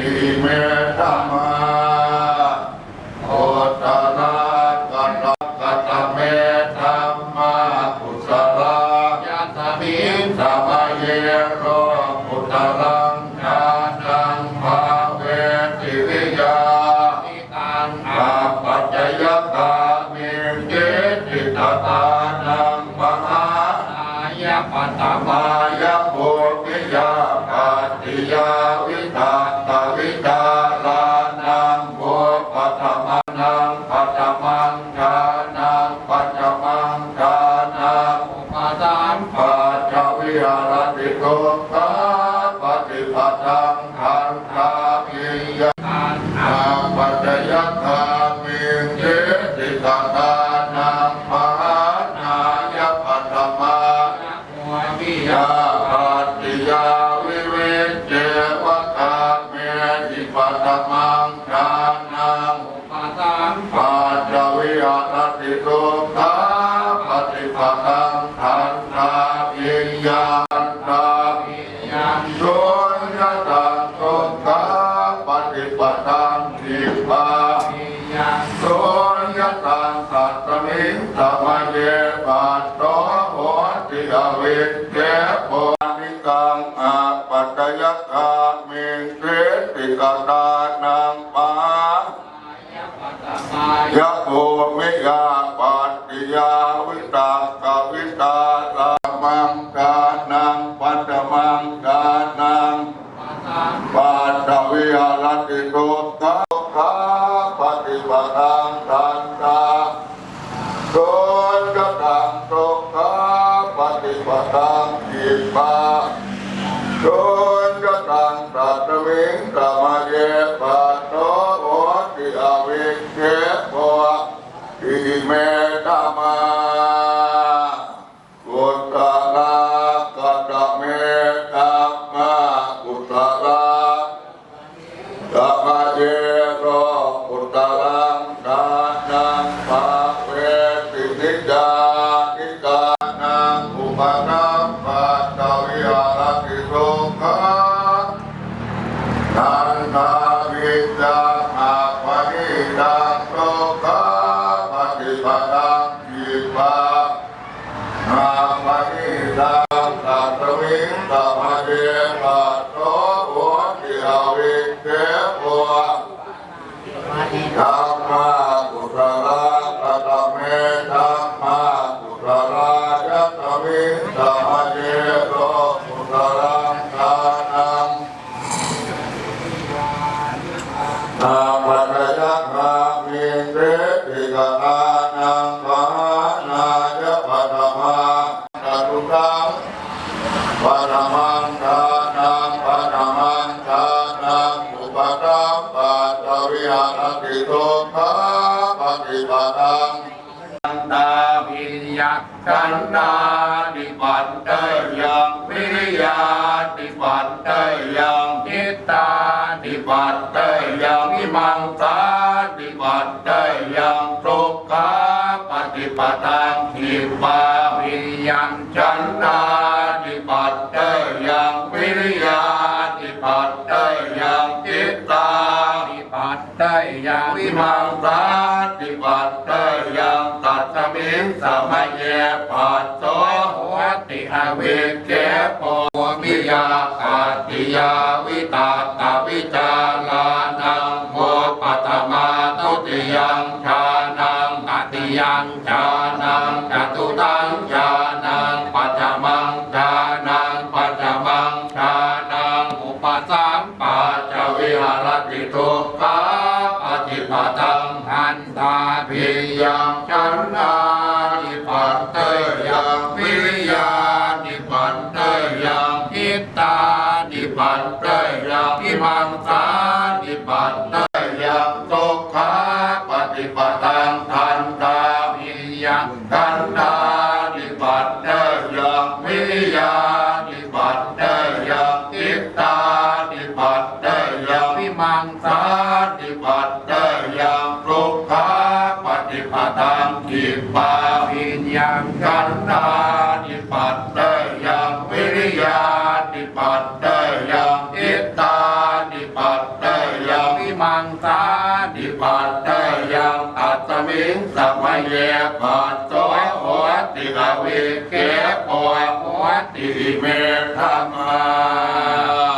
ติเมธรรมาโอตระกัตตกัตตเมธรรมากุศลายัตมิงสมาเยโรพุทธลังชาตังภาเวติวิยานิตังอาปัจจยกามิเกติตตานังมหาอายะปัตตมา ทามิเจติตาตานังมหานายปัตตมาหัววิยายาปัตติยาวิเวเจวะคาเมติปัตตมัง ติเจโนิกังอาปัตตยกามิงเกติกาตานังปายะปัตตมายะโภมิยาปัตติยาวิตากวิตาลามังกานังปัตตมังกานังปัตตวิหารติโตกะคาปฏิปทัน ปฏิปตังอิมาโดนกระตังตัตวิงตม ฏิ ปนมังทานังปนมังทานังอุปตัมปัตตวิหารติโตภาปฏิปตังตาวิญญากันนาดิปัตเตยังวิริยาดิปัตเตยังจิตตาดิปัตเตยังวิมังสาดิปัตเตยังสุขาปฏิปตังทิปาวิญญาณจันนาดิป ปัตยังวิมังสาติปัตเตยังตัตตมิงสมัยเยปัสโสหัวติอเวเกโปมิยาอาติยาวิ นานิปัตเตยังวิริยานิปัตเตยังจิตตานิปัตเตยังพิมังสานิปัตเตยังสุขาปฏิปตังทันตาพิยังกันตานิปัตเตยังวิริยานิปัตเตยังจิตตานิปัตเตยังพิมังสานิปัตเตยังสุขา ทิปาปิญญังกันตานิปัตเตยังวิริยานิปัตเตยังอิตตานิปัตเตยังวิมังสานิปัตเตยังอัตมิงสัมเยปัตโตโหติกวิเกปวโหติเมธรรมา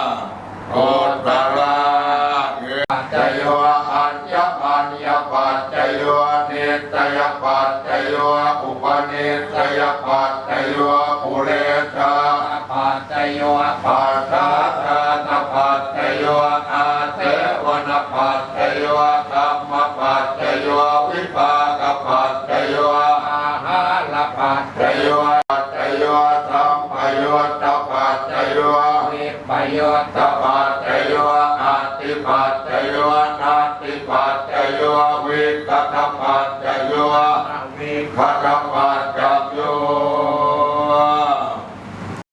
ยปัจจโยอุปนิสยปัจจโยปุเรชาปัจจโยปัจจาชาตปัจจโยอาเทวนปัจจโย